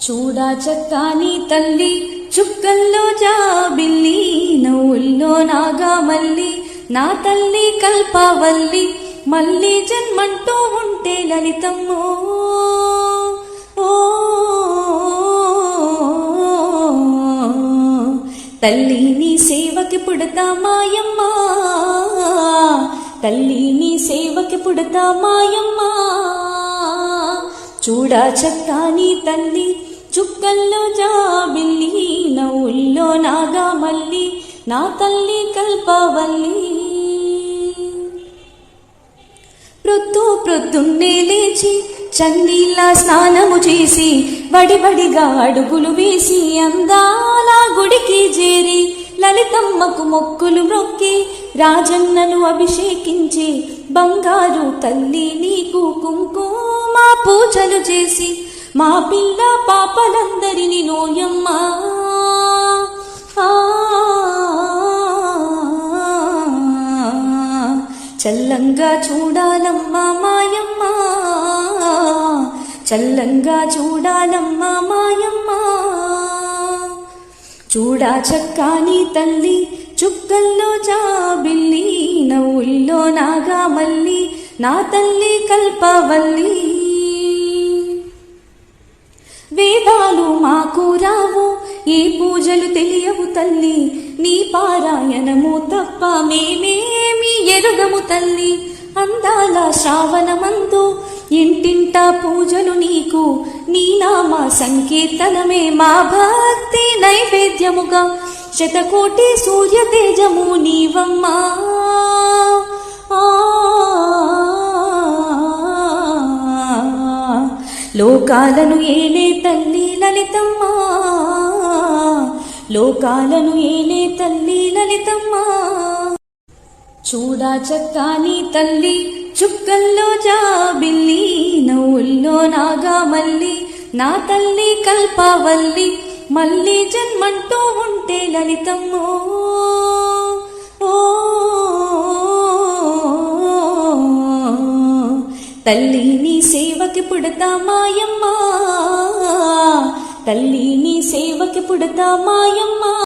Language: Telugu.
చూడా చక్కాని తల్లి చుక్కల్లో జాబిల్లి నవ్వుల్లో నాగా మల్లి నా తల్లి కల్పవల్లి మళ్ళీ జన్మంటూ ఉంటే లలితమ్మో. ఓ తల్లి నీ సేవకి పుడతా మాయమ్మ తల్లి నీ సేవకి పుడతా మాయమ్మ చూడా చక్కాని తల్లి చుక్కల్లో జాబిల్లి నవ్వుల్లో నాగా మళ్ళీ నా తల్లి కల్పవల్లి. ప్రొద్దు ప్రొద్దున్నే లేచి చన్నీళ్ళ స్నానము చేసి వడిబడిగా అడుగులు వేసి అందాల గుడికి చేరి లలితమ్మకు మొక్కులు మొక్కి రాజన్నను అభిషేకించి బంగారు తల్లి నీకు కుంకుమ పూజలు చేసి మా పిల్ల పాపలందరిని నోయమ్మా. చల్లంగా చూడాలమ్మా మాయమ్మ. చల్లంగా చూడాలమ్మా మాయమ్మ. చూడా చక్కాని తల్లి చుక్కల్లో జాబిల్లి నవ్వుల్లో నాగా మల్లి నా తల్లి కల్పవల్లి. పూజలు తెలియవు తల్లి. నీ పారాయణము తప్ప మేమేమి ఎరుగము తల్లి. అందాల శ్రావణమందు ఇంటింట పూజలు నీకు. నీ నామ సంకీర్తనమే మా భక్తి నైవేద్యముగా. శతకోటి సూర్య తేజము నీవమ్మా లోకాలను ఏలే తల్లి లలితమ్మా. లోకాలను ఏలే తల్లి లలితమ్మ. చూడా చక్కాని తల్లి చుక్కల్లో జాబిల్లి నవ్వుల్లో నాగా మల్లి నా తల్లి కల్పవల్లి మళ్ళీ జన్మంటూ ఉంటే లలితమ్మో. ఓ తల్లి నీ సేవకి పుడతా మాయమ్మా తల్లిని సేవకి పుడతా మాయమ్మ